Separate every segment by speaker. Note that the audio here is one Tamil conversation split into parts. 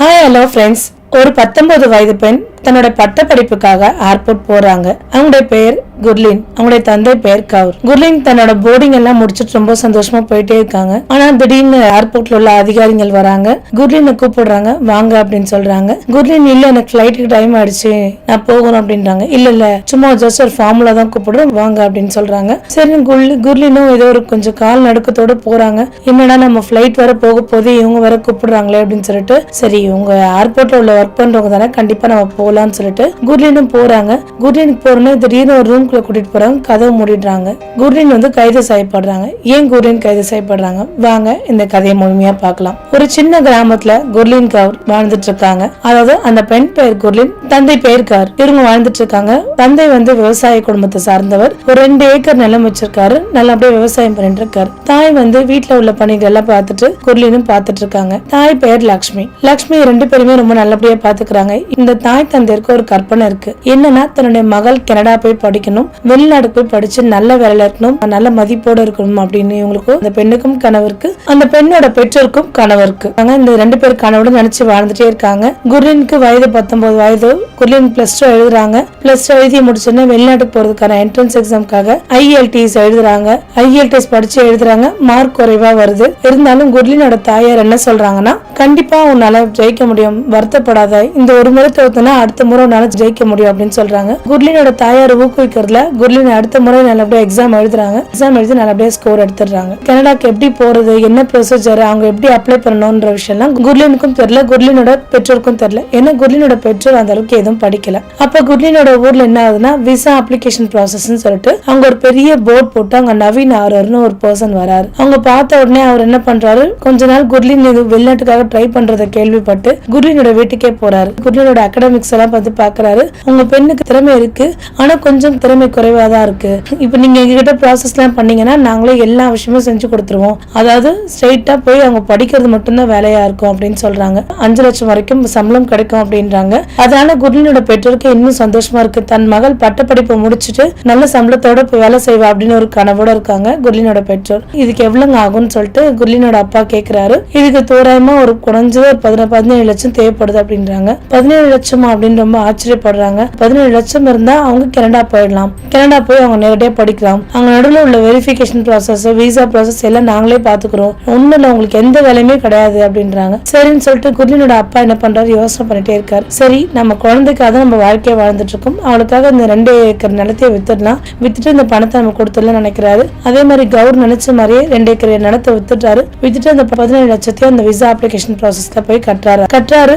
Speaker 1: ஹாய் ஹலோ ஃப்ரெண்ட்ஸ் ஒரு பத்தொன்பது வயது பெண் தன்னோட பட்ட படிப்புக்காக ஏர்போர்ட் போறாங்க. அவங்களுடைய பெயர் குர்லின். அவங்களுடைய தந்தை பெயர் கவுர். குர்லின் தன்னோட போர்டிங் எல்லாம் முடிச்சுட்டு ரொம்ப சந்தோஷமா போயிட்டே இருக்காங்க. ஆனா திடீர்னு ஏர்போர்ட்ல உள்ள அதிகாரிகள் வராங்க. குர்லினை கூப்பிடுறாங்க வாங்க அப்படின்னு சொல்றாங்க. குர்லின் இல்ல எனக்கு ஃபிளைட்டுக்கு டைம் ஆயிடுச்சு. நான் போகணும் அப்படின்றாங்க. இல்ல இல்ல. சும்மா ஜஸ்ட் ஒரு ஃபார்முலா தான் கூப்பிடுறோம். வாங்க அப்படின்னு சொல்றாங்க. சரி குர்லி குர்லினும் ஏதோ ஒரு கொஞ்சம் கால் நடுக்கத்தோட போறாங்க. என்னடா நம்ம ஃபிளைட் வர போக போது இவங்க வர கூப்பிடுறாங்களே அப்படின்னு சொல்லிட்டு சரி இவங்க ஏர்போர்ட்ல உள்ள ஒர்க் பண்றவங்க தானே. கண்டிப்பா நம்ம போலாம்னு சொல்லிட்டு குர்லினும் போறாங்க. குர்லினுக்கு போறோன்னு திடீர்னு ஒரு ரூம்குள்ள கூட்டிட்டு போறாங்க கதவை மூடிடுறாங்க. குர்லின் வந்து கைது செய்யப்படுறாங்க. ஏன் குர்லின் கைது செய்யப்படுறாங்க? வாங்க இந்த கதையை முழுமையா பார்க்கலாம். ஒரு சின்ன கிராமத்துல குர்லின் கவுர் வாழ்ந்துட்டு இருக்காங்க அதாவது அந்த பெண் பெயர் குர்லின் தந்தை பெயர் கவுர் இவங்க வாழ்ந்துட்டு இருக்காங்க தந்தை வந்து விவசாய குடும்பத்தை சார்ந்தவர். ஒரு ரெண்டு ஏக்கர் நிலம் வச்சிருக்காரு. நல்லபடியா விவசாயம் பண்ணிட்டு இருக்காரு. தாய் வந்து வீட்டுல உள்ள பணிகள் எல்லாம் பார்த்துட்டு குர்லினும் பார்த்துட்டு இருக்காங்க. தாய் பெயர் லக்ஷ்மி. லக்ஷ்மி ரெண்டு பேருமே ரொம்ப நல்லபடியா பாத்துக்கிறாங்க இந்த தாய் தந்தையருக்கு ஒரு கற்பனை இருக்கு. என்னன்னா தன்னுடைய மகள் கனடா போய் படிக்கணும் வெளிநாடு போய் படிச்சு நல்ல வேலையில இருக்கணும் நல்ல மதிப்போட இருக்கணும் அப்படின்னு இவங்களுக்கு அந்த பெண்ணுக்கும் கனவிற்கு அந்த பெண்ணோட பெற்றோருக்கும் கனவிற்கு ஆனா இந்த ரெண்டு பேர் கனவோட நினைச்சு வாழ்ந்துட்டே இருக்காங்க. குர்லினுக்கு வயது பத்தொன்பது வயது. குர்லின் பிளஸ் டூ எழுதுறாங்க. பிளஸ் டூ எழுதி முடிச்சோன்னே வெளிநாட்டுக்கு போறதுக்கான என்ட்ரன்ஸ் எக்ஸாம்க்காக ஐஎல்டிஎஸ் எழுதுறாங்க. ஐஎல்டிஎஸ் படிச்சு எழுதுறாங்க. மார்க் குறைவா வருது. இருந்தாலும் குர்லினோட தாயார் என்ன சொல்றாங்கன்னா கண்டிப்பா உன்னால ஜெயிக்க முடியும். வருத்தப்படாத. இந்த ஒரு முறை தோத்துனா அடுத்த முறை உன்னால ஜெயிக்க முடியும் அப்படின்னு சொல்றாங்க. குர்லினோட தாயார் ஊக்குவிக்கிறதுல குர்லின் அடுத்த முறை நல்லபடியா எக்ஸாம் எழுதுறாங்க. எக்ஸாம் எழுதி நல்லபடியா ஸ்கோர் எடுத்துடுறாங்க. கனடாக்கு எப்படி போறது என்ன ப்ரொசீஜர் அவங்க எப்படி அப்ளை பண்ணணும்ன்ற விஷயம்லாம் குர்லினுக்கும் தெரியல குர்லினோட பெற்றோருக்கும் தெரியல. ஏன்னா குர்லினோட பெற்றோர் அந்த அளவுக்கு எதுவும் படிக்கல. அப்ப குர்லினோட ஊர்ல என்ன ஆகுதுன்னா விசா அப்ளிகேஷன் ப்ராசஸ் சொல்லிட்டு அவங்க ஒரு பெரிய போர்ட் போட்டு அங்க நவீன் ஆரர்னு ஒரு பர்சன் வராரு. அவங்க பார்த்த உடனே அவர் என்ன பண்றாரு கொஞ்ச நாள் குர்லின் வெளிநாட்டுக்காக ட்ரை பண்றத கேள்விப்பட்டு குர்லினோட வீட்டுக்கே போறாரு. குர்லினோட அகாடமிக்ஸ் எல்லாம் பார்த்து பாக்குறாரு உங்க பெண்ணுக்கு திறமை இருக்கு. ஆனா கொஞ்சம் திறமை குறைவா தான் இருக்கு. இப்போ நீங்க எங்ககிட்ட ப்ராசஸ் எல்லாம் பண்ணீங்கன்னா நாங்களே எல்லா விஷயமும் செஞ்சு கொடுத்துருவோம். அதாவது ஸ்ட்ரைட்டா போய் அவங்க படிக்கிறது மட்டும்தான் வேலையா இருக்கும் அப்படின்னு சொல்றாங்க. அஞ்சு லட்சம் வரைக்கும் சம்பளம் கிடைக்கும் அப்படின்றாங்க. அதனால குர்லினோட பெற்றோருக்கு இன்னும் சந்தோஷமா இருக்கு. தன் மகள் பட்டப்படிப்பை முடிச்சுட்டு நல்ல சம்பளத்தோட போய் வேலை செய்வா அப்படின்னு ஒரு கனவோட இருக்காங்க குர்லினோட பெற்றோர். இதுக்கு எவ்வளவுங்க ஆகும்னு சொல்லிட்டு குர்லினோட அப்பா கேக்குறாரு. இதுக்கு தோராயமா ஒரு குறைஞ்சது ஒரு பதின பதினேழு லட்சம் தேவைப்படுது அப்படின்றாங்க. பதினேழு லட்சமா அப்படின்னு ரொம்ப ஆச்சரியப்படுறாங்க. பதினேழு லட்சம் இருந்தா அவங்க கனடா போயிடலாம். கனடா போய் அவங்க நேரடியா படிக்கலாம். அவங்க நடுவில் உள்ள வெரிஃபிகேஷன் ப்ராசஸ் விசா ப்ராசஸ் எல்லாம் நாங்களே பாத்துக்கிறோம் ஒண்ணுல உங்களுக்கு எந்த வேலையுமே கிடையாது அப்படின்றாங்க. சரின்னு சொல்லிட்டு குர்லினோட அப்பா என்ன பண்றாரு? யோசனை பண்ணிட்டே இருக்காரு. சரி நம்ம குழந்தைக்காக நம்ம வாழ்க்கையை வாழ்ந்துட்டு இருக்கோம். அவளுக்காக இந்த ரெண்டு ஏக்கர் நிலத்தையே வித்துடலாம். வித்துட்டு இந்த பணத்தை நம்ம கொடுத்துடலாம் நினைக்கிறாரு. அதே மாதிரி கவுர் நினைச்ச மாதிரியே ரெண்டு ஏக்கர் நிலத்தை வித்துட்டாரு. வித்துட்டு அந்த பதினேழு லட்சத்தையும் அந்த விசா அப்ளிகேஷன் ப்ராசஸ்ல போய் கட்டுறாரு. கட்டுறாரு.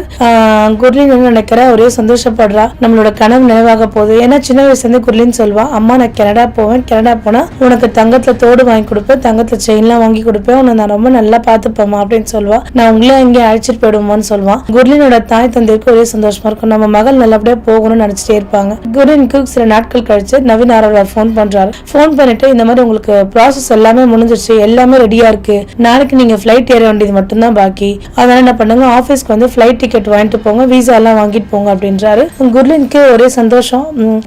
Speaker 1: குர்லின் என்ன நினைக்கிற ஒரே சந்தோஷப்படுறா. நம்மளோட கனவு நினைவாக போகுது. ஏன்னா சின்ன வயசுல இருந்து குர்லின் சொல்வா அம்மா நான் கனடா போவேன். கனடா போனா உனக்கு தங்கத்துல தோடு வாங்கி கொடுப்பேன். தங்கத்துல செயின்லாம் வாங்கி கொடுப்பேன். உன்னை நான் ரொம்ப நல்லா பாத்துப்பேமா அப்படின்னு சொல்லுவா நான் உங்களே இங்கே அழைச்சிட்டு போயிடுமான்னு சொல்லுவான் குர்லினோட தாய் தந்தைக்கு ஒரே சந்தோஷமா இருக்கும். நம்ம மகள் நல்லபடியா போகணும்னு நினைச்சிட்டே இருப்பாங்க. குர்லினுக்கு சில நாட்கள் கழிச்சு நவீன் ஆரோட ஃபோன் பண்றாரு. ஃபோன் பண்ணிட்டு இந்த மாதிரி உங்களுக்கு ப்ராசஸ் எல்லாமே முடிஞ்சிருச்சு. எல்லாமே ரெடியா இருக்கு. நாளைக்கு நீங்க ஃபிளைட் ஏற வேண்டியது மட்டும்தான் பாக்கி. அதனால என்ன பண்ணுங்க ஆபீஸ்க்கு வந்து ஃபிளைட் டிக்கெட் வாங்கிட்டு போங்க. விசா எல்லாம் வாங்கிட்டு போங்க அப்படின்னு என்றாரு. குர்லினுக்கு ஒரே சந்தோஷம்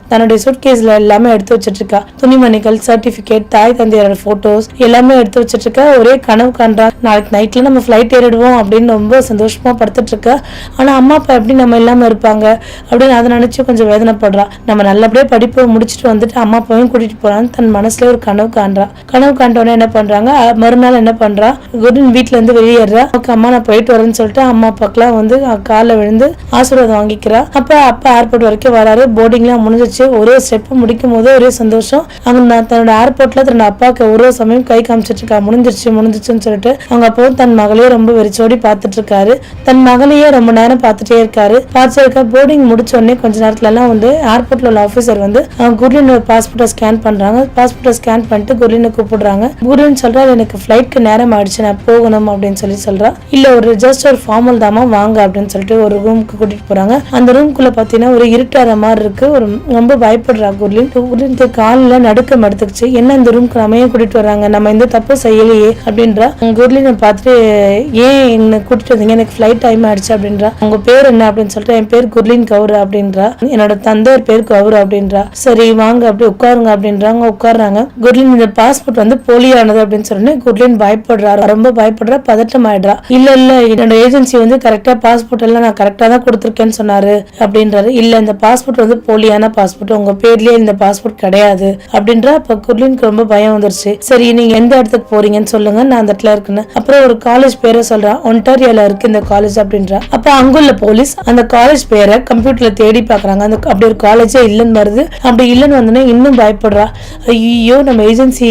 Speaker 1: தன்னுடைய சூட்கேஸ்ல எல்லாமே எடுத்து வச்சிட்டு இருக்கா துணிமணிகள் சர்டிபிகேட் தாய் தந்தையரோட போட்டோஸ் எல்லாமே எடுத்து வச்சிட்டு இருக்கா ஒரே கனவு காண்றா நாளைக்கு நைட்ல நம்ம ஃபிளைட் ஏறிடுவோம் அப்படின்னு ரொம்ப சந்தோஷமா படுத்துட்டு இருக்கா ஆனா அம்மா அப்பா எப்படி நம்ம இல்லாம இருப்பாங்க? அப்படின்னு அதை நினைச்சு கொஞ்சம் வேதனைப்படுறா. நம்ம நல்லபடியா படிப்பை முடிச்சுட்டு வந்துட்டு அம்மா அப்பாவையும் கூட்டிட்டு போறான்னு தன் மனசுல ஒரு கனவு காண்றா. கனவு காண்டோடனே என்ன பண்றாங்க? மறுநாள் என்ன பண்றா? குருன் வீட்டுல இருந்து வெளியேறா. அம்மா நான் போயிட்டு வரேன்னு சொல்லிட்டு அம்மா அப்பாக்கெல்லாம் வந்து காலில் விழுந்து ஆசீர்வாதம் வாங்கிக்கிறா. அப்போ அப்பா ஏர்போர்ட் வரைக்கும் வராரு. போர்டிங்லாம் முடிஞ்சிச்சு. ஒரே ஸ்டெப் முடிக்கும் போது ஒரே சந்தோஷம். அவங்க நான் தன்னோட ஏர்போர்ட்ல தன்னோட அப்பாவுக்கு ஒரு சமயம் கை காமிச்சிட்டு இருக்கா. முடிஞ்சிருச்சு முடிஞ்சிருச்சுன்னு சொல்லிட்டு அவங்க அப்பவும் தன் மகளையே ரொம்ப வெறிச்சோடி பார்த்துட்டு இருக்காரு. தன் மகளையே ரொம்ப நேரம் பார்த்துட்டே இருக்காரு. பார்த்துட்டு போர்டிங் முடிச்ச உடனே கொஞ்ச நேரத்துல எல்லாம் வந்து ஏர்போர்ட்ல உள்ள ஆஃபீஸர் வந்து குர்லினோட பாஸ்போர்ட்டை ஸ்கேன் பண்றாங்க. பாஸ்போர்ட்டை ஸ்கேன் பண்ணிட்டு குர்லினை கூப்பிடுறாங்க. குருன்னு சொல்றாரு எனக்கு ஃபிளைட்க்கு நேரம் ஆயிடுச்சு. நான் போகணும் அப்படின்னு சொல்லி சொல்றா. இல்ல ஒரு ஜஸ்ட் ஒரு ஃபார்மல் தாமா வாங்க அப்படின்னு சொல்லிட்டு ஒரு ரூமுக்கு கூட்டிட்டு போறாங்க. அந்த ரூம்குள்ளே பார்த்தீங்கன்னா ஒரு இருட்டார மாதிரி இருக்குது ஒரு ரொம்ப பயப்படுறா குர்லின். குர்லின் காலில் நடுக்கம் எடுத்துக்கிச்சு. என்ன இந்த ரூம்க்கு நம்ம ஏன் கூட்டிட்டு வராங்க நம்ம இந்த தப்பு செய்யலையே அப்படின்றா. குர்லினை பார்த்துட்டு ஏன் என்ன கூட்டிட்டு வந்தீங்க? எனக்கு ஃப்ளைட் டைம் ஆயிடுச்சு அப்படின்றா. உங்க பேர் என்ன? அப்படின்னு சொல்லிட்டு என் பேர் குர்லின் கவுர் அப்படின்றா. என்னோட தந்தையர் பேர் கவுர் அப்படின்றா. சரி வாங்க அப்படி உட்காருங்க அப்படின்றாங்க உட்காடுறாங்க குர்லின் இந்த பாஸ்போர்ட் வந்து போலியானது அப்படின்னு சொன்னே குர்லின் பயப்படுறா. ரொம்ப பயப்படுறா. பதட்டம் ஆயிடுறா. இல்ல இல்ல என்னோட ஏஜென்சி வந்து கரெக்டா பாஸ்போர்ட் எல்லாம் நான் கரெக்டா தான் கொடுத்துருக்கேன்னு சொன்னாரு. அப்படின்றாரு இல்ல இந்த பாஸ்போர்ட் வந்து போலியான பாஸ்போர்ட். உங்க பேர்லயே இந்த பாஸ்போர்ட் கிடையாது. அப்படின்ற அப்ப குர்லினுக்கு ரொம்ப பயம் வந்துருச்சு. சரி நீங்க எந்த இடத்துக்கு போறீங்கன்னு சொல்லுங்க நான் அந்த இடத்துல இருக்குன்னு. அப்புறம் ஒரு காலேஜ் பேரை சொல்றான் ஒன்டாரியால இருக்கு இந்த காலேஜ் அப்படின்றா. அப்ப அங்குள்ள போலீஸ் அந்த காலேஜ் பேரை கம்ப்யூட்டர்ல தேடி பாக்குறாங்க. அந்த அப்படி ஒரு காலேஜே இல்லைன்னு வருது. அப்படி இல்லைன்னு வந்தோடனே இன்னும் பயப்படுறா. ஐயோ நம்ம ஏஜென்சி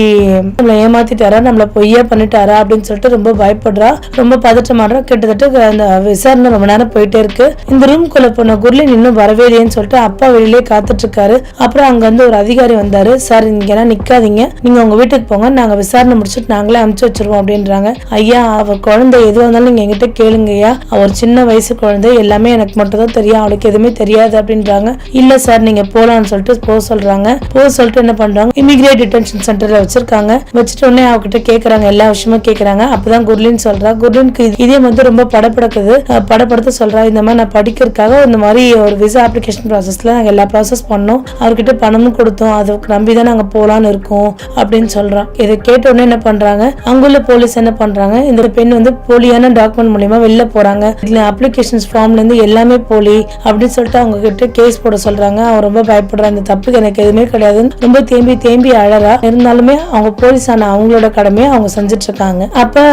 Speaker 1: நம்மளை ஏமாத்திட்டாரா? நம்மள பொய்யா பண்ணிட்டாரா? அப்படின்னு சொல்லிட்டு ரொம்ப பயப்படுறா. ரொம்ப பதட்டமாடுறா. கிட்டத்தட்ட அந்த விசாரணை ரொம்ப நேரம் போயிட்டே இருக்கு. இந்த ரூம்குள்ள போன குர்லின் இன்னும் வரவே இல்லையேன்னு சொல்லிட்டு அப்பா வெளியிலே காத்துட்டு இருக்காரு அப்புறம் அங்க வந்து ஒரு அதிகாரி வந்தாரு. சார் இங்கெல்லாம் நிக்காதீங்க. நீங்க உங்க வீட்டுக்கு போங்க. நாங்க விசாரணை முடிச்சுட்டு நாங்களே அனுப்பிச்சு வச்சிருவோம் அப்படின்றாங்க. ஐயா அவ குழந்தை எதுவாக இருந்தாலும் நீங்க எங்கிட்ட கேளுங்க ஐயா அவர் சின்ன வயசு குழந்தை. எல்லாமே எனக்கு மட்டும் தான் தெரியும். அவளுக்கு எதுவுமே தெரியாது அப்படின்றாங்க. இல்ல சார் நீங்க போலான்னு சொல்லிட்டு போக சொல்றாங்க. போக சொல்லிட்டு என்ன பண்றாங்க? இமிகிரேட் டிடென்ஷன் சென்டர்ல வச்சிருக்காங்க. வச்சுட்டு உடனே அவகிட்ட கேக்குறாங்க. எல்லா விஷயமும் கேக்குறாங்க. அப்பதான் குர்லின் சொல்றா. குர்லினுக்கு இது- இதே வந்து ரொம்ப படப்படக்குது. படப்படுத்த சொல்றா. இந்த மாதிரி நான் படிக்கிறதுக்காக இந்த மாதிரி ஒரு விசா அப்ளிகேஷன் ப்ராசஸில் நாங்கள் எல்லா ப்ராசஸ் பண்ணோம். அவர்கிட்ட பணமும் கொடுத்தோம். அதை நம்பி தான் நாங்கள் போகலான்னு இருக்கோம் அப்படின்னு சொல்கிறோம் இதை கேட்ட உடனே என்ன பண்ணுறாங்க அங்குள்ள போலீஸ் என்ன பண்ணுறாங்க இந்த பெண் வந்து போலியான டாக்குமெண்ட் மூலியமா வெளில போகிறாங்க இதில் அப்ளிகேஷன்ஸ் ஃபார்ம்லேருந்து எல்லாமே போலி அப்படின்னு சொல்லிட்டு அவங்க கிட்ட கேஸ் போட சொல்கிறாங்க அவன் ரொம்ப பயப்படுறான். இந்த தப்புக்கு எனக்கு எதுவுமே கிடையாதுன்னு ரொம்ப தேம்பி தேம்பி அழறா. இருந்தாலுமே அவங்க போலீஸான அவங்களோட கடமையை அவங்க செஞ்சுட்டு இருக்காங்க. அப்போ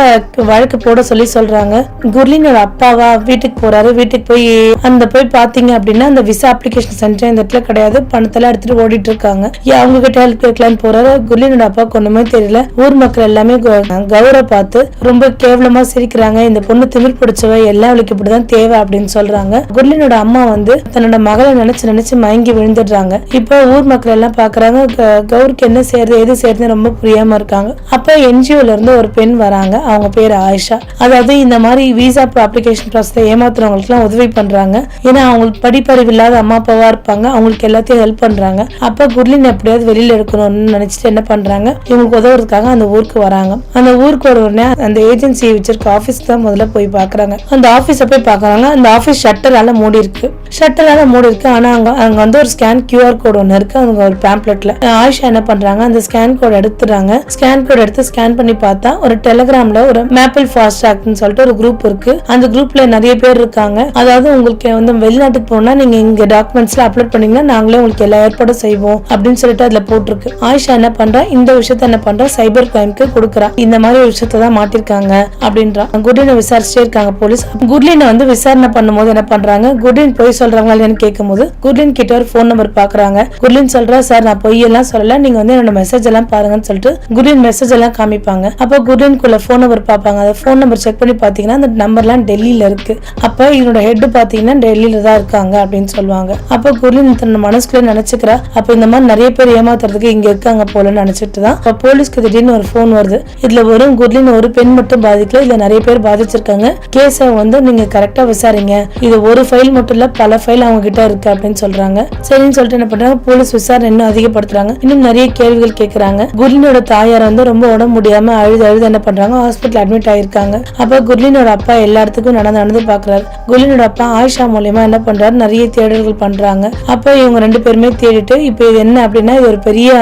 Speaker 1: வழக்கு போட சொல்லி சொல்கிறாங்க குர்லினோட அப்பாவா வீட்டுக்கு போகிறாரு வீட்டுக்கு போய் அந்த போய் பார்த்து பார்த்தீங்க அப்படின்னா அந்த விசா அப்ளிகேஷன் சென்டர் இந்த இடத்துல கிடையாது. பணத்தெல்லாம் எடுத்துட்டு ஓடிட்டு இருக்காங்க ஏன் அவங்க கிட்ட ஹெல்ப் கேட்கலான்னு போறாரு? குல்லினோட அப்பாவுக்கு ஒண்ணுமே தெரியல. ஊர் மக்கள் எல்லாமே கௌ- கௌரவ பார்த்து ரொம்ப கேவலமா சிரிக்கிறாங்க. இந்த பொண்ணு திமிர் பிடிச்சவ எல்லாம் அவளுக்கு இப்படிதான் தேவை அப்படின்னு சொல்றாங்க. குர்லினோட அம்மா வந்து தன்னோட மகளை நினைச்சு நினைச்சு மயங்கி விழுந்துடுறாங்க. இப்போ ஊர் மக்கள் எல்லாம் பாக்குறாங்க. கௌருக்கு என்ன செய்யறது எது செய்யறதுன்னு ரொம்ப புரியாம இருக்காங்க. அப்ப என்ஜிஓல இருந்து ஒரு பெண் வராங்க. அவங்க பேர் ஆயிஷா. அதாவது இந்த மாதிரி விசா அப்ளிகேஷன் ப்ராசஸ் ஏமாத்துறவங்களுக்கு எல்லாம் உதவி பண்றாங்க. ஏன்னா அவங்களுக்கு படிப்பறிவு இல்லாத அம்மா அப்பாவா இருப்பாங்க. அவங்களுக்கு எல்லாத்தையும் ஹெல்ப் பண்றாங்க. அப்ப குர்லின் எப்படியாவது வெளியில எடுக்கணும்னு நினைச்சிட்டு என்ன பண்றாங்க? இவங்களுக்கு உதவுறதுக்காக அந்த ஊருக்கு வராங்க. அந்த ஊருக்கு வர உடனே அந்த ஏஜென்சி வச்சிருக்க ஆபீஸ் தான் முதல்ல போய் பாக்குறாங்க அந்த ஆபீஸ போய் பாக்குறாங்க அந்த ஆபீஸ் ஷட்டரால மூடி இருக்கு ஷட்டரால் மூடி இருக்கு. ஆனால் அங்கே அங்கே வந்து ஒரு ஸ்கேன் கியூஆர் கோடு ஒன்று இருக்கு. அவங்க ஒரு பேம்ப்ளெட்டில் ஆயிஷா என்ன பண்ணுறாங்க அந்த ஸ்கேன் கோட் எடுத்துறாங்க ஸ்கேன் கோட் எடுத்து ஸ்கேன் பண்ணி பார்த்தா ஒரு டெலிகிராம்ல ஒரு மேப்பிள் ஃபாஸ்ட் ட்ராக்னு சொல்லிட்டு ஒரு குரூப் இருக்கு. அந்த குரூப்பில் நிறைய பேர் இருக்காங்க. அதாவது உங்களுக்கு வந்து வெளிநாட்டுக்கு போனால் நீங்கள் இங்கே டாக்குமெண்ட்ஸில் அப்லோட் பண்ணீங்கன்னா நாங்களே உங்களுக்கு எல்லா ஏற்பாடும் செய்வோம் அப்படின்னு சொல்லிட்டு அதில் போட்டிருக்கு. ஆயிஷா என்ன பண்ணுறா இந்த விஷயத்த என்ன பண்ணுறா சைபர் கிரைம்க்கு கொடுக்குறா. இந்த மாதிரி ஒரு விஷயத்த தான் மாட்டிருக்காங்க அப்படின்றா. குட்லினை விசாரிச்சுட்டே இருக்காங்க போலீஸ். குட்லினை வந்து விசாரணை பண்ணும்போது என்ன பண்ணுறாங்க குட்லின் போய் சொல்றாங்களா இல்லையான்னு கேட்கும்போது குர்லின் கிட்ட ஒரு ஃபோன் நம்பர் பாக்குறாங்க. குர்லின் சொல்றா சார் நான் பொய் எல்லாம் சொல்லல. நீங்க வந்து என்னோட மெசேஜ் எல்லாம் பாருங்கன்னு சொல்லிட்டு குர்லின் மெசேஜ் எல்லாம் காமிப்பாங்க. அப்போ குட்லின்குள்ள ஃபோன் நம்பர் பார்ப்பாங்க அந்த ஃபோன் நம்பர் செக் பண்ணி பாத்தீங்கன்னா அந்த நம்பர்லாம் டெல்லியில இருக்கு. அப்ப இவனோட ஹெட் பாத்தீங்கன்னா டெல்லியில தான் இருக்காங்க அப்படின்னு சொல்லுவாங்க. அப்ப குர்லின் தன் மனசுக்குள்ள நினைச்சுக்கிறா. அப்ப இந்த மாதிரி நிறைய பேர் ஏமாத்துறதுக்கு இங்க இருக்காங்க போலன்னு நினைச்சிட்டு தான் அப்ப போலீஸ்க்கு திடீர்னு ஒரு ஃபோன் வருது. இதுல வெறும் குர்லின் ஒரு பெண் மட்டும் பாதிக்கல. இதுல நிறைய பேர் பாதிச்சிருக்காங்க. கேஸை வந்து நீங்க கரெக்டா விசாரிங்க. இது ஒரு ஃபைல் மட்டும் இல்ல பல ஃபைல் அவங்க கிட்ட இருக்கு அப்படின்னு சொல்றாங்க. சரின்னு சொல்லிட்டு என்ன பண்றாங்க? போலீஸ் விசாரணை இன்னும் அதிகப்படுத்துறாங்க. இன்னும் நிறைய கேள்விகள் கேட்கறாங்க குர்லினோட தாயார் வந்து ரொம்ப உடம்பு முடியாம அழுது அழுது என்ன பண்றாங்க? ஹாஸ்பிட்டல் அட்மிட் ஆயிருக்காங்க. அப்ப குர்லினோட அப்பா எல்லா இடத்துக்கும் நடந்து நடந்து பாக்குறாரு. குர்லினோட அப்பா ஆயிஷா மூலியமா என்ன பண்றாரு? நிறைய தேடல்கள் பண்றாங்க. அப்ப இவங்க ரெண்டு பேருமே தேடிட்டு இப்ப இது என்ன அப்படின்னா இது ஒரு பெரிய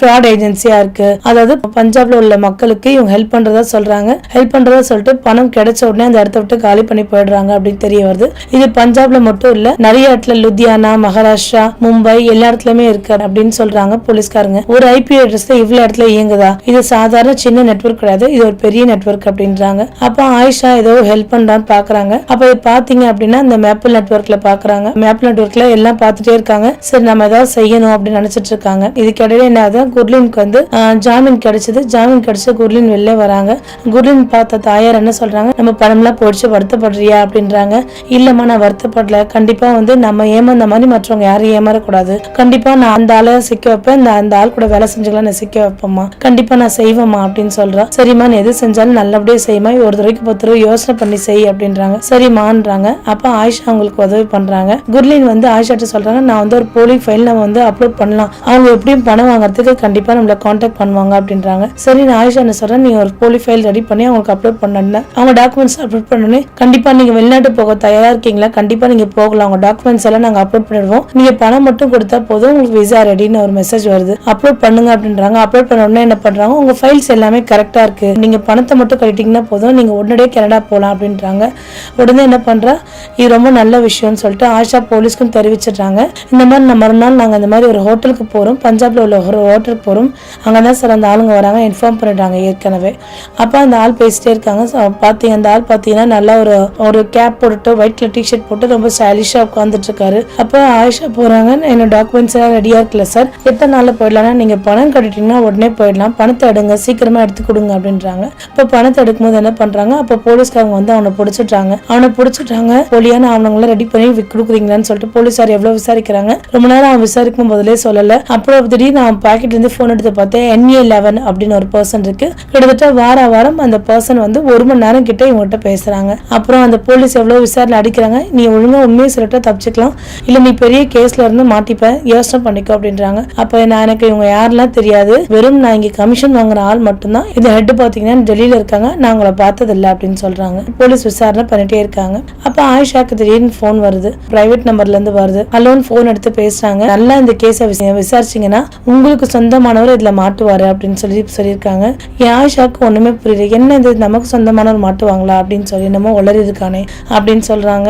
Speaker 1: ஃப்ராட் ஏஜென்சியா இருக்கு. அதாவது பஞ்சாப்ல உள்ள மக்களுக்கு இவங்க ஹெல்ப் பண்றதா சொல்றாங்க. ஹெல்ப் பண்றதா சொல்லிட்டு பணம் கிடைச்ச உடனே அந்த இடத்த விட்டு காலி பண்ணி போயிடுறாங்க அப்படின்னு தெரிய வருது. இது பஞ்சாப்ல மட்டும் இல்ல நிறைய இடத்துல லுத்தியானா மகாராஷ்டிரா மும்பை எல்லா இடத்துலயுமே இருக்கு அப்படின்னு சொல்றாங்க போலீஸ்காரங்க. ஒரு ஐபிஓ அட்ரஸ் தான் இவ்வளவு இடத்துல இயங்குதா? இது சாதாரண சின்ன நெட்வொர்க் கிடையாது. இது ஒரு பெரிய நெட்வொர்க் அப்படின்றாங்க. அப்ப ஆயிஷா ஏதோ ஹெல்ப் பண்றான்னு பாக்குறாங்க. அப்ப இது பாத்தீங்க அப்படின்னா இந்த மேப்பிள் நெட்வொர்க்ல பாக்குறாங்க. மேப்பிள் நெட்வொர்க்ல எல்லாம் பார்த்துட்டே இருக்காங்க. சரி நம்ம ஏதாவது செய்யணும் அப்படின்னு நினைச்சிட்டு இருக்காங்க. இதுக்கிடையில என்ன ஆகுது? குர்லினுக்கு வந்து ஜாமீன் கிடைச்சது. ஜாமீன் கிடைச்சு குர்லின் வெளில வராங்க. குர்லின் பார்த்த தாயார் என்ன சொல்றாங்க? நம்ம பணம்லாம் போடிச்சு வருத்தப்படுறியா அப்படின்றாங்க. இல்லம்மா நான் வருத்தப்படல. கண்டிப்பா வந்து நம்ம ஏமாந்த மாதிரி மற்றவங்க யாரும் ஏமாறக்கூடாது. கண்டிப்பா நான் அந்த ஆளை சிக்க வைப்பேன் இந்த அந்த ஆள் கூட வேலை செஞ்சுக்கலாம் நான் சிக்க வைப்பேம்மா. கண்டிப்பா நான் செய்வேம்மா அப்படின்னு சொல்றேன் சரிம்மா நீ எது செஞ்சாலும் நல்லபடியே செய்யுமா ஒரு தடவைக்கு பத்து தடவை யோசனை பண்ணி செய் அப்படின்றாங்க. சரிமான்றாங்க அப்ப ஆயிஷா அவங்களுக்கு உதவி பண்றாங்க. குர்லின் வந்து ஆயிஷாட்ட சொல்றாங்க நான் வந்து ஒரு போலி ஃபைல் நம்ம வந்து அப்லோட் பண்ணலாம். அவங்க எப்படியும் பணம் வாங்குறதுக்கு கண்டிப்பா நம்மள காண்டாக்ட் பண்ணுவாங்க அப்படின்றாங்க. சரி நான் ஆயிஷா என்ன சொல்றேன் நீங்க ஒரு போலி ஃபைல் ரெடி பண்ணி அவங்களுக்கு அப்லோட் பண்ணேன் அவங்க டாக்குமெண்ட்ஸ் அப்லோட் பண்ணனே கண்டிப்பா நீங்க வெளிநாட்டு போக தயாரா இருக்கீங்களா? கண்டிப்பா நீங்க போகலாம். அவங்க டாக்குமெண்ட்ஸ் எல்லாம் நாங்க அப்லோட் பண்ணிடுவோம். நீங்க பணம் மட்டும் கொடுத்தா போதும் உங்களுக்கு விசா ரெடின்னு ஒரு மெசேஜ் வருது. அப்லோட் பண்ணுங்க அப்படின்றாங்க. அப்லோட் பண்ண உடனே என்ன பண்றாங்க? உங்க ஃபைல்ஸ் எல்லாமே கரெக்டா இருக்கு. நீங்க பணத்தை மட்டும் கட்டிட்டீங்கன்னா போதும் நீங்க உடனடியே கனடா போகலாம் அப்படின்றாங்க. உடனே என்ன பண்றா? இது ரொம்ப நல்ல விஷயம்னு சொல்லிட்டு ஆஷா போலீஸ்க்கும் தெரிவிச்சிடுறாங்க. இந்த மாதிரி நான் மறுநாள் நாங்க இந்த மாதிரி ஒரு ஹோட்டலுக்கு போறோம். பஞ்சாப்ல உள்ள ஒரு ஹோட்டலுக்கு போறோம். அங்கதான் சார் அந்த ஆளுங்க வராங்க இன்ஃபார்ம் பண்ணிட்டாங்க ஏற்கனவே. அப்ப அந்த ஆள் பேசிட்டே இருக்காங்க. So, பாத்தீங்க அந்த ஆள் பாத்தீங்கன்னா நல்லா ஒரு ஒரு கேப் போட்டுட்டு ஒயிட் கலர் டிஷர்ட் போட்டு ரொம்ப ஆயிஷா உட்காந்துட்டு இருக்காரு அப்ப ஆயிஷா போறாங்க என்னோட டாக்குமெண்ட்ஸ் எல்லாம் ரெடியா இருக்குல்ல சார் எத்தனை நாள்ல போயிடலாம்னா நீங்க பணம் கட்டிட்டீங்கன்னா உடனே போயிடலாம். பணத்தை எடுங்க சீக்கிரமா எடுத்து கொடுங்க அப்படின்றாங்க. இப்ப பணத்தை எடுக்கும்போது என்ன பண்றாங்க? அப்ப போலீஸ்காரங்க வந்து அவனை பிடிச்சிட்டாங்க. அவனை பிடிச்சிட்டாங்க. போலியான ஆவணங்களை ரெடி பண்ணி கொடுக்குறீங்களான்னு சொல்லிட்டு போலீஸார் எவ்வளவு விசாரிக்கிறாங்க? ரொம்ப நேரம் அவன் விசாரிக்கும் போதிலே சொல்லல. அப்புறம் திடீர்னு அவன் பாக்கெட்ல இருந்து போன் எடுத்து பார்த்தேன் என்ஏ லெவன் அப்படின்னு ஒரு பர்சன் இருக்கு. கிட்டத்தட்ட வார வாரம் அந்த பர்சன் வந்து ஒரு மணி நேரம் கிட்ட இவங்ககிட்ட பேசுறாங்க. அப்புறம் அந்த போலீஸ் எவ்வளவு விசாரணை அடிக்கிறாங்க? நீ ஒழுங்கா உண்மையை சொல்லிட்டு தப்பிச்சுக்கலாம். இல்ல நீ பெரிய கேஸ்ல இருந்து மாட்டிப்ப. யோசனை பண்ணிக்கோ அப்படின்றாங்க. அப்ப நான் எனக்கு இவங்க யாரெல்லாம் தெரியாது. வெறும் நான் இங்க கமிஷன் வாங்குற ஆள் மட்டும்தான். இது ஹெட் பாத்தீங்கன்னா டெல்லியில இருக்காங்க. நான் உங்களை பார்த்தது இல்லை அப்படின்னு சொல்றாங்க. போலீஸ் விசாரணை பண்ணிட்டே இருக்காங்க. அப்ப ஆயிஷாக்கு திடீர்னு போன் வருது. பிரைவேட் நம்பர்ல இருந்து வருது. அலோன் போன் எடுத்து பேசுறாங்க. நல்லா இந்த கேஸை விசாரிச்சீங்கன்னா உங்களுக்கு சொந்தமானவர் இதுல மாட்டுவாரு அப்படின்னு சொல்லி சொல்லியிருக்காங்க. என் ஆயிஷாக்கு ஒண்ணுமே புரியல. என்ன இது? நமக்கு சொந்தமானவர் மாட்டுவாங்களா அப்படின்னு சொல்லி என்னமோ உளறி இருக்கானே அப்படின்னு சொல்றாங்க.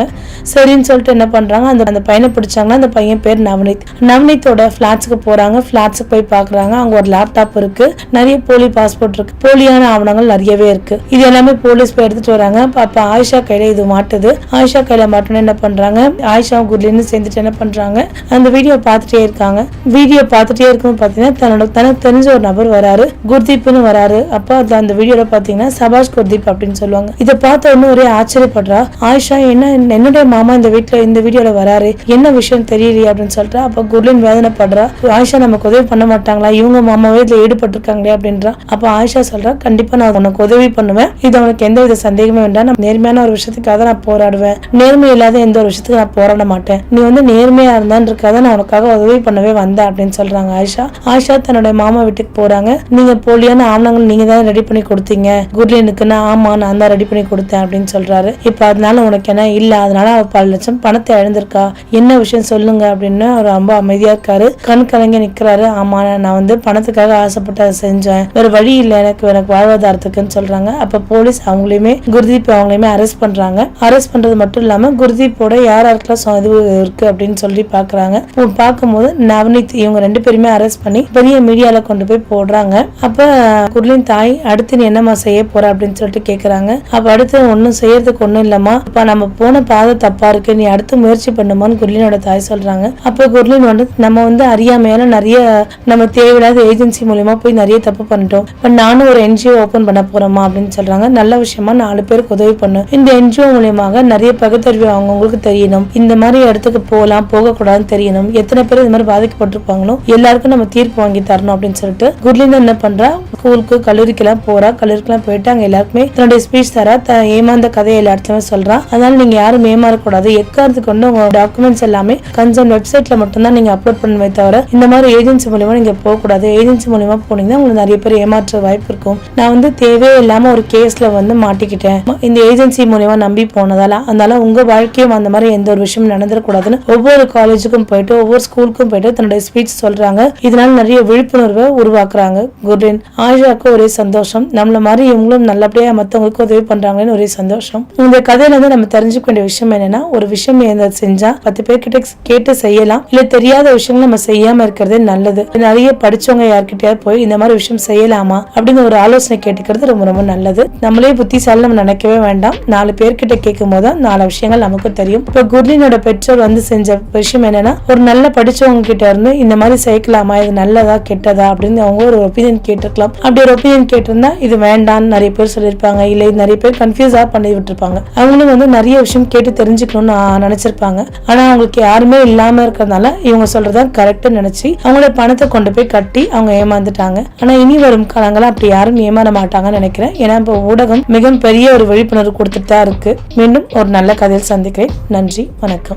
Speaker 1: சரின்னு சொல்லிட்டு என்ன பண்றாங்க? அந்த அந்த பையனை பிடிச்சாங்கன்னா அந்த பையன் பேர் நவநீத். நவநீத்தோட ஃபிளாட்ஸுக்கு போறாங்க. ஃபிளாட்ஸுக்கு போய் பாக்குறாங்க. அங்க ஒரு லேப்டாப் இருக்கு. நிறைய போலி பாஸ்போர்ட் இருக்கு. போலியான ஆவணங்கள் நிறையவே இருக்கு. இது எல்லாமே போலீஸ் போய் எடுத்துட்டு வராங்க. அப்ப ஆயிஷா கையில இது மாட்டுது. ஆயிஷா கையில மாட்டோன்னு என்ன பண்றாங்க? ஆயிஷா குர்லின்னு சேர்ந்துட்டு என்ன பண்றாங்க? அந்த வீடியோ பார்த்துட்டே இருக்காங்க. வீடியோ பார்த்துட்டே இருக்கும் பாத்தீங்கன்னா தன்னோட தனக்கு தெரிஞ்ச ஒரு நபர் வராரு. குர்தீப்னு வராரு. அப்ப அது அந்த வீடியோல பாத்தீங்கன்னா சபாஷ் குர்தீப் அப்படின்னு சொல்லுவாங்க. இதை பார்த்த உடனே ஒரே ஆச்சரியப்படுறா. ஆயிஷா என்ன என்னுடைய மாமா இந்த வீட்டுல இந்த வீடியோல வராரு. என்ன விஷயம் தெரியலையே அப்படின்னு சொல்லிட்டு அப்ப குர்லின் வேதனைப்படுறா. ஆயிஷா நமக்கு உதவி பண்ண மாட்டாங்களா? இவங்க மாமாவே இதுல ஈடுபட்டிருக்காங்களே அப்படின்றா. அப்ப ஆயிஷா சொல்றா கண்டிப்பா நான் உனக்கு உதவி பண்ணுவேன். இது உனக்கு எந்த வித சந்தேகமே வேண்டாம். நான் நேர்மையான ஒரு விஷயத்துக்காக நான் போராடுவேன். நேர்மை இல்லாத எந்த ஒரு விஷயத்துக்கு நான் போராட மாட்டேன். நீ வந்து நேர்மையா இருந்தான்னு இருக்காத நான் உனக்காக உதவி பண்ணவே வந்தேன் அப்படின்னு சொல்றாங்க ஆயிஷா. ஆயிஷா தன்னோட மாமா வீட்டுக்கு போறாங்க. நீங்க போலியான ஆவணங்கள் நீங்க தான் ரெடி பண்ணி கொடுத்தீங்க. குர்லினுக்கு நான் ஆமா நான் தான் ரெடி பண்ணி கொடுத்தேன் அப்படின்னு சொல்றாரு. இப்ப அதனால உனக்கு என்ன? இல்ல அதனால அவ பல லட்சம் பணத்தை இழந்திருக்கா என்ன விஷயம் சொல்லுங்க அப்படின்னு அவர் ரொம்ப அமைதியா இருக்காரு. கண் கலங்கி நிக்கிறாரு. ஆமா நான் வந்து பணத்துக்காக ஆசைப்பட்டு அதை செஞ்சேன். வேற வழி இல்ல. எனக்கு எனக்கு வாழ்வாதாரத்துக்குன்னு சொல்றாங்க. அப்ப போலீஸ் அவங்களையுமே குர்தீப் அவங்களையுமே அரெஸ்ட் பண்றாங்க. அரெஸ்ட் பண்றது மட்டும் இல்லாம குர்தீப்போட யார் யாருக்கெல்லாம் இது இருக்கு அப்படின்னு சொல்லி பாக்குறாங்க. பார்க்கும்போது நவனித் இவங்க ரெண்டு பேருமே அரெஸ்ட் பண்ணி பெரிய மீடியால கொண்டு போய் போடுறாங்க. அப்ப குர்லின் தாய் அடுத்து நீ என்னம்மா செய்ய போற அப்படின்னு சொல்லிட்டு கேக்குறாங்க. அப்ப அடுத்து ஒன்னும் செய்யறதுக்கு ஒண்ணும் இல்லம்மா. இப்ப நம்ம போன பாதை தப்பா இருக்கு. நீ அடுத்து முயற்சி பண்ணுமான்னு குர்லினோட தாய் சொல்றாங்க. அப்போ குர்லின் வந்து நம்ம வந்து அறியாமையால நிறைய நம்ம தேவையில்லாத ஏஜென்சி மூலியமா போய் நிறைய தப்பு பண்ணிட்டோம். இப்போ நானும் ஒரு என்ஜிஓ ஓப்பன் பண்ண போறோமா அப்படின்னு சொல்றாங்க. நல்ல விஷயமா நாலு பேருக்கு உதவி பண்ணும். இந்த என்ஜிஓ மூலியமாக நிறைய பகுத்தறிவு அவங்கவுங்களுக்கு தெரியணும். இந்த மாதிரி இடத்துக்கு போகலாம் போகக்கூடாதுன்னு தெரியணும். எத்தனை பேர் இந்த மாதிரி பாதிக்கப்பட்டிருப்பாங்களோ எல்லாருக்கும் நம்ம தீர்ப்பு வாங்கி தரணும் அப்படின்னு சொல்லிட்டு குர்லின் என்ன பண்றா? ஸ்கூலுக்கு கல்லூரிக்கெல்லாம் போறா. கல்லூரிக்கெல்லாம் போயிட்டு அங்க எல்லாருக்குமே தன்னுடைய ஸ்பீச் தரா. த- ஏமாந்த கதையை எல்லா இடத்துலயுமே சொல்றான் அதனால நீங்க யாரும் ஏமாறக்கூடாது. எக்காரத்துக்கு கொண்டு உங்க டாக்குமெண்ட்ஸ் எல்லாமே கன்சர்ன் வெப்சைட்ல மட்டும்தான் நீங்க அப்லோட் பண்ணுவே தவிர இந்த மாதிரி ஏஜென்சி மூலியமா நீங்க போகக்கூடாது. ஏஜென்சி மூலியமா போனீங்கன்னா உங்களுக்கு நிறைய பேர் ஏமாற்ற வாய்ப்பு இருக்கும். நான் வந்து தேவையே இல்லாம ஒரு கேஸ்ல வந்து மாட்டிக்கிட்டேன். இந்த ஏஜென்சி மூலியமா நம்பி போனதால அதனால உங்க வாழ்க்கையும் அந்த மாதிரி எந்த ஒரு விஷயம் நடந்துடக்கூடாதுன்னு ஒவ்வொரு காலேஜுக்கும் போயிட்டு ஒவ்வொரு ஸ்கூலுக்கும் போயிட்டு தன்னுடைய ஸ்பீச் சொல்றாங்க. இதனால நிறைய விழிப்புணர்வை உருவாக்குறாங்க. குர்லின் ஆஷாக்கு ஒரே சந்தோஷம். நம்மள மாதிரி இவங்களும் நல்லபடியா மத்தவங்களுக்கு உதவி பண்றாங்கன்னு ஒரே சந்தோஷம். இந்த கதையில இருந்து நம்ம தெரிஞ்சுக்க வேண்டிய விஷயம் என்னன்னா ஒரு விஷயம் எந்த செஞ்சா பத்து பேர்கிட்ட கேட்டு செய்யலாம். இல்ல தெரியாத விஷயங்கள் நம்ம செய்யாம இருக்கிறதே நல்லது. நிறைய படிச்சவங்க யார்கிட்டயாவது போய் இந்த மாதிரி விஷயம் செய்யலாமா? அப்படின்னு ஒரு ஆலோசனை கேட்டுக்கிறது ரொம்ப ரொம்ப நல்லது. நம்மளே புத்திசாலி நம்ம நினைக்கவே வேண்டாம். நாலு பேர்கிட்ட கேட்கும் போது தான் நாலு விஷயங்கள் நமக்கு தெரியும். இப்ப குர்லினோட பெற்றோர் வந்து செஞ்ச விஷயம் என்னன்னா ஒரு நல்ல படிச்சவங்க கிட்ட இருந்து இந்த மாதிரி சேர்க்கலாமா? இது நல்லதா கெட்டதா? அப்படின்னு அவங்க ஒரு ஒப்பீனியன் கேட்டிருக்கலாம். அப்படி ஒரு ஒப்பீனியன் கேட்டிருந்தா இது வேண்டாம்னு நிறைய பேர் சொல்லியிருப்பாங்க. இல்ல இது நிறைய பேர் கன்ஃபியூஸா பண்ணி விட்டுருப்பாங்க அவங்களும் வந்து நிறைய விஷயம் கேட்டு தெரிஞ்சுக்கணும்னு நினைச்சு நினைச்சிருப்பாங்க. ஆனா அவங்களுக்கு யாருமே இல்லாம இருக்கிறதுனால இவங்க சொல்றதான் கரெக்ட் நினைச்சு அவங்களோட பணத்தை கொண்டு போய் கட்டி அவங்க ஏமாந்துட்டாங்க. ஆனா இனி வரும் காலங்கள அப்படி யாரும் ஏமாற மாட்டாங்கன்னு நினைக்கிறேன். ஏன்னா இப்போ ஊடகம் மிகப்பெரிய பெரிய ஒரு விழிப்புணர்வு கொடுத்துட்டு தான் இருக்கு. மீண்டும் ஒரு நல்ல கதையில் சந்திக்கிறேன். நன்றி வணக்கம்.